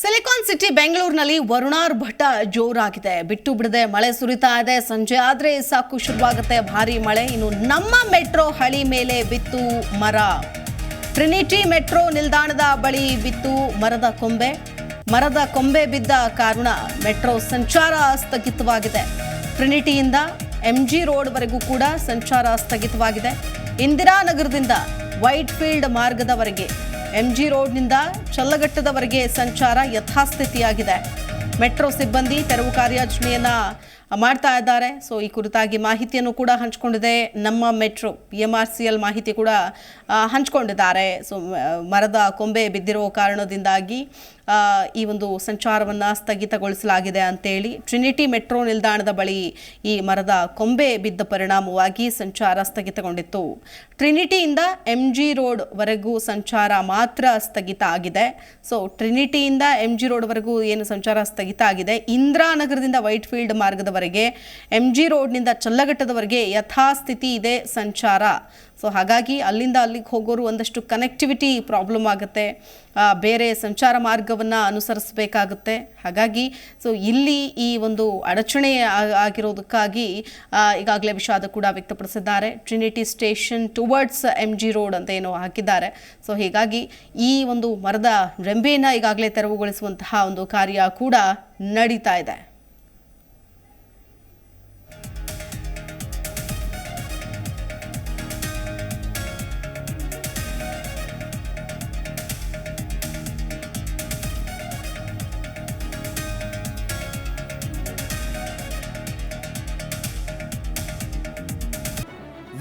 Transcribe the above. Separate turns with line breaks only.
Silicon city ಬೆಂಗಳೂರಿನಲ್ಲಿ ವರುಣಾರ್ ಭಟ ಜೋರಾಗಿದೆ. ಬಿಟ್ಟು ಬಿಡದೆ ಮಳೆ ಸುರಿತಾ ಇದೆ. ಸಂಜೆ ಆದ್ರೆ ಸಾಕು ಶುರುವಾಗುತ್ತೆ ಭಾರಿ ಮಳೆ. ಇನ್ನು ನಮ್ಮ ಮೆಟ್ರೋ ಹಳಿ ಮೇಲೆ ಬಿತ್ತು ಮರ. ಟ್ರಿನಿಟಿ ಮೆಟ್ರೋ ನಿಲ್ದಾಣದ ಬಳಿ ಬಿತ್ತು ಮರದ ಕೊಂಬೆ. ಮರದ ಕೊಂಬೆ ಬಿದ್ದ ಕಾರಣ ಮೆಟ್ರೋ ಸಂಚಾರ ಸ್ಥಗಿತವಾಗಿದೆ. ಟ್ರಿನಿಟಿಯಿಂದ ಎಂಜಿ ರೋಡ್ವರೆಗೂ ಕೂಡ ಸಂಚಾರ ಸ್ಥಗಿತವಾಗಿದೆ. ಇಂದಿರಾನಗರದಿಂದ ವೈಟ್ ಫೀಲ್ಡ್ ಮಾರ್ಗದವರೆಗೆ ಎಂಜಿ ರೋಡ್ನಿಂದ ಚಲ್ಲಘಟ್ಟದವರೆಗೆ ಸಂಚಾರ ಯಥಾಸ್ಥಿತಿಯಾಗಿದೆ. ಮೆಟ್ರೋ ಸಿಬ್ಬಂದಿ ತೆರವು ಕಾರ್ಯಾಚರಣೆಯನ್ನ ಮಾಡ್ತಾ ಇದ್ದಾರೆ. ಸೊ ಈ ಕುರಿತಾಗಿ ಮಾಹಿತಿಯನ್ನು ಕೂಡ ಹಂಚಿಕೊಂಡಿದೆ. Namma metro P M R C L ಮಾಹಿತಿ ಕೂಡ ಹಂಚಿಕೊಂಡಿದ್ದಾರೆ. ಸೊ ಮರದ ಕೊಂಬೆ ಬಿದ್ದಿರುವ ಕಾರಣದಿಂದಾಗಿ ಈ ಒಂದು ಸಂಚಾರವನ್ನು ಸ್ಥಗಿತಗೊಳಿಸಲಾಗಿದೆ ಅಂತೇಳಿ ಟ್ರಿನಿಟಿ ಮೆಟ್ರೋ ನಿಲ್ದಾಣದ ಬಳಿ ಈ ಮರದ ಕೊಂಬೆ ಬಿದ್ದ ಪರಿಣಾಮವಾಗಿ ಸಂಚಾರ ಸ್ಥಗಿತಗೊಂಡಿತ್ತು. ಟ್ರಿನಿಟಿಯಿಂದ ಎಂ ಜಿ ರೋಡ್ವರೆಗೂ ಸಂಚಾರ ಮಾತ್ರ ಸ್ಥಗಿತ ಆಗಿದೆ. ಸೊ ಟ್ರಿನಿಟಿಯಿಂದ ಎಂ ಜಿ ರೋಡ್ವರೆಗೂ ಏನು ಸಂಚಾರ ಸ್ಥಗಿತ ಆಗಿದೆ? ಇಂದ್ರಾನಗರದಿಂದ ವೈಟ್ ಫೀಲ್ಡ್ ಮಾರ್ಗದವರೆಗೆ ಎಂ ಜಿ ರೋಡ್ನಿಂದ ಚಲ್ಲಘಟ್ಟದವರೆಗೆ ಯಥಾಸ್ಥಿತಿ ಇದೆ ಸಂಚಾರ. ಸೊ ಹಾಗಾಗಿ ಅಲ್ಲಿಂದ ಅಲ್ಲಿಗೆ ಹೋಗೋರು ಒಂದಷ್ಟು ಕನೆಕ್ಟಿವಿಟಿ ಪ್ರಾಬ್ಲಮ್ ಆಗುತ್ತೆ. ಬೇರೆ ಸಂಚಾರ ಮಾರ್ಗವನ್ನು ಅನುಸರಿಸಬೇಕಾಗುತ್ತೆ. ಹಾಗಾಗಿ ಸೊ ಇಲ್ಲಿ ಈ ಒಂದು ಅಡಚಣೆ ಆಗಿರೋದಕ್ಕಾಗಿ ಈಗಾಗಲೇ ವಿಷಾದ ಕೂಡ ವ್ಯಕ್ತಪಡಿಸಿದ್ದಾರೆ. Trinity station towards M G road ಅಂತ ಏನು ಹಾಕಿದ್ದಾರೆ. ಸೊ ಹೀಗಾಗಿ ಈ ಒಂದು ಮರದ ರೆಂಬೆಯನ್ನು ಈಗಾಗಲೇ ತೆರವುಗೊಳಿಸುವಂತಹ ಒಂದು ಕಾರ್ಯ ಕೂಡ ನಡೀತಾ ಇದೆ.